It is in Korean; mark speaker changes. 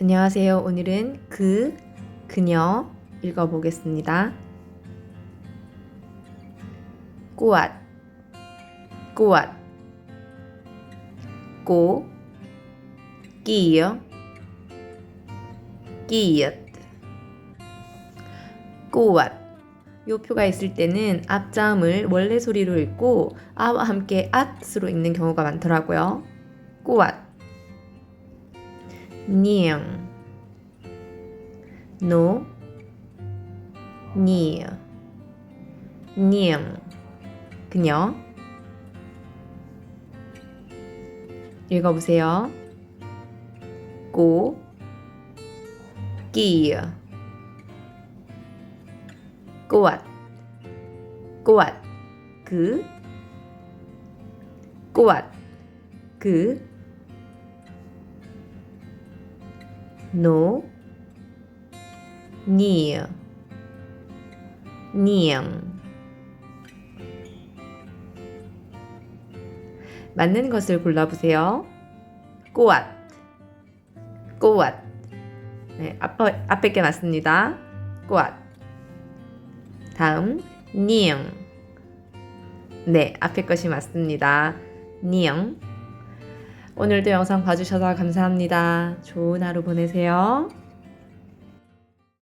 Speaker 1: 안녕하세요. 오늘은 그, 그녀 읽어보겠습니다. 꽃, 꽃, 꽃, 끼어, 끼엇, 꽃. 요 표가 있을 때는 앞자음을 원래 소리로 읽고 아와 함께 at으로 읽는 경우가 많더라고요. 꽃. Niềng 노. 니 niềng 그녀. 읽어보세요. 고. 끼 꽃, 꽃, 그, 꽃, 그, 노, 니, 니앙. 맞는 것을 골라보세요. 꽃, 꽃. 네, 앞에, 앞에 게 맞습니다. 꽃. 다음, 니앙. 네, 앞에 것이 맞습니다. 니앙. 오늘도 영상 봐주셔서 감사합니다. 좋은 하루 보내세요.